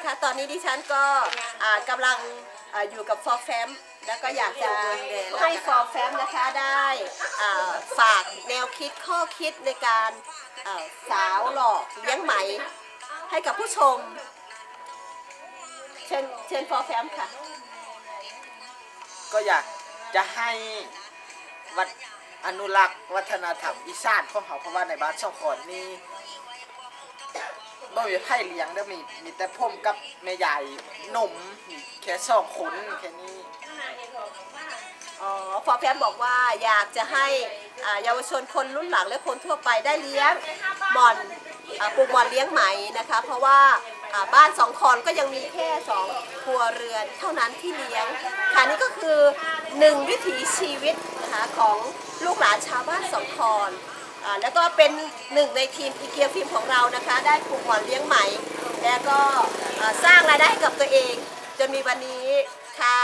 นะคะ ตอนนี้ดิฉันก็อ่ากำลังอ่าอยู่กับฟอร์แฟมแล้วก็อยากจะให้ฟอร์แฟมนะคะได้อ่าฝากแนวคิดข้อคิดในการอ่าสาวหลอกเลี้ยงไหม ให้กับผู้ชม เชิญเชิญฟอร์แฟมค่ะ ก็อยากจะให้วัดอนุรักษ์วัฒนธรรมอีสานของเขาเพราะว่าในบ้านช่องขอนนี่ บ่มีไผ่เลี้ยงแล้วมีมีแต่พ่มกับแม่ใหญ่หนุ่มแค่สองคนแค่นี้อ๋อฟอแฟมบอกว่าอยากจะให้อ่าเยาวชนคนรุ่นหลังและคนทั่วไปได้เลี้ยงหมอนอ่าปลูกหมอนเลี้ยงไหมนะคะ เพราะว่าอ่าบ้านสองคอนก็ยังมีแค่สองครัวเรือนเท่านั้นที่เลี้ยงค่ะนี่ก็คือหนึ่งวิถีชีวิตนะคะของลูกหลานชาวบ้านสองคอน อ่าแล้วก็เป็นหนึ่งในทีมอีเกียฟิล์มของเรานะคะ ได้ปลูกหมอนเลี้ยงไหม แล้วก็อ่าสร้างรายได้ให้กับตัวเอง จนมีวันนี้ค่ะ